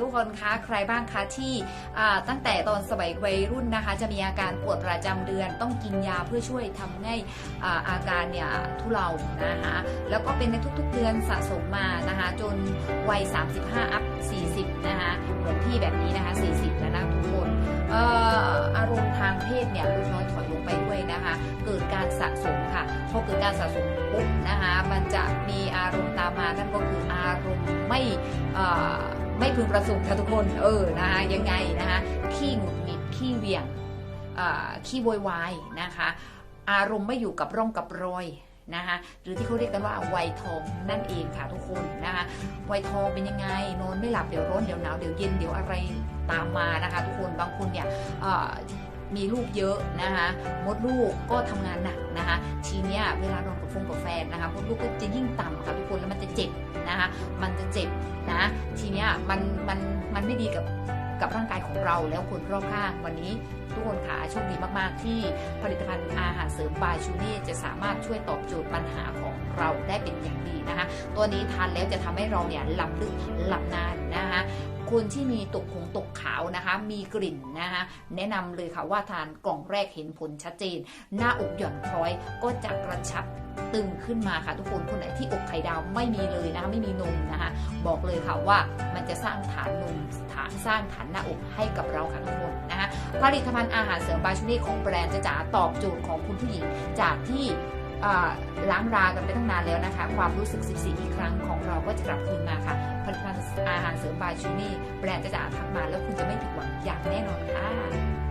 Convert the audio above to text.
ทุกคนคะใครบ้างคะที่ตั้งแต่ตอนสมัยวัยรุ่นนะคะ จะมีอาการปวดประจำเดือน ต้องกินยาเพื่อช่วยทำให้อาการเนี่ยทุเลานะคะแล้วก็เป็นในทุกๆเดือนสะสมมานะคะ จนวัย 35 อัพ 40 นะคะเหมือนพี่แบบนี้นะคะ 40 แล้วนะทุกคนอารมณ์ทางเพศเนี่ยลดน้อยถอยลงไปด้วยนะคะ เกิดการสะสมค่ะพอเกิดการสะสมปุ๊บนะคะ มันจะมีอารมณ์ตามมานั่นก็คืออารมณ์ไม่ ไม่พึงประสงค์ค่ะทุกคน เออนะคะยังไงนะคะขี้หงุดหงิดขี้เวียงขี้โวยวายนะคะ อารมณ์ไม่อยู่กับร่องกับรอยนะคะหรือที่เขาเรียกกันว่าวัยทองนั่นเองค่ะทุกคนนะคะวัยทองเป็นยังไงนอนไม่หลับเดี๋ยวร้อนเดี๋ยวหนาวเดี๋ยวเย็นเดี๋ยวอะไรตามมานะคะ ทุกคนบางคนเนี่ย มีลูกเยอะนะคะมดลูกก็ทำงานหนักนะคะ ทีเนี้ยเวลานอนกับฟงกับแฟนนะคะมดลูกก็จะยิ่งต่ำค่ะทุกคนแล้วมันจะเจ็บนะคะ มันจะเจ็บนะทีเนี้ยมันมันมันไม่ดีกับกับร่างกายของเราแล้วคนรอบข้างวันนี้ทุกคนค่ะโชคดีมากๆ ที่ผลิตภัณฑ์อาหารเสริมบายชูนี่จะสามารถช่วยตอบโจทย์ปัญหาของเราได้เป็นอย่างดีนะคะ ตัวนี้ทานแล้วจะทำให้เราเนี่ยหลับลึกหลับนานนะคะ คนที่มีตกผงตกขาวนะคะ มีกลิ่นนะคะแนะนำเลยค่ะว่าทานกล่องแรกเห็นผลชัดเจน หน้าอกหย่อนคล้อยก็จะกระชับตึงขึ้นมาค่ะทุกคนคนไหนที่อกไข่ดาวไม่มีเลยนะคะไม่มีนมนะคะบอกเลยค่ะว่ามันจะสร้างฐานนมฐานสร้างฐานหน้าอกให้กับเราค่ะทุกคนนะคะผลิตภัณฑ์อาหารเสริมบาชูนี่ของแบรนด์จะจ๋าตอบโจทย์ของคุณผู้หญิงจากที่ล้างรากันไปตั้งนานแล้วนะคะ ความรู้สึก 14 อีกครั้งของเราก็จะกลับคืนมาค่ะ เสริมบายชูนี่แบรนด์จะจ๋าทำมาแล้วคุณจะไม่ผิดหวังอย่างแน่นอนค่ะ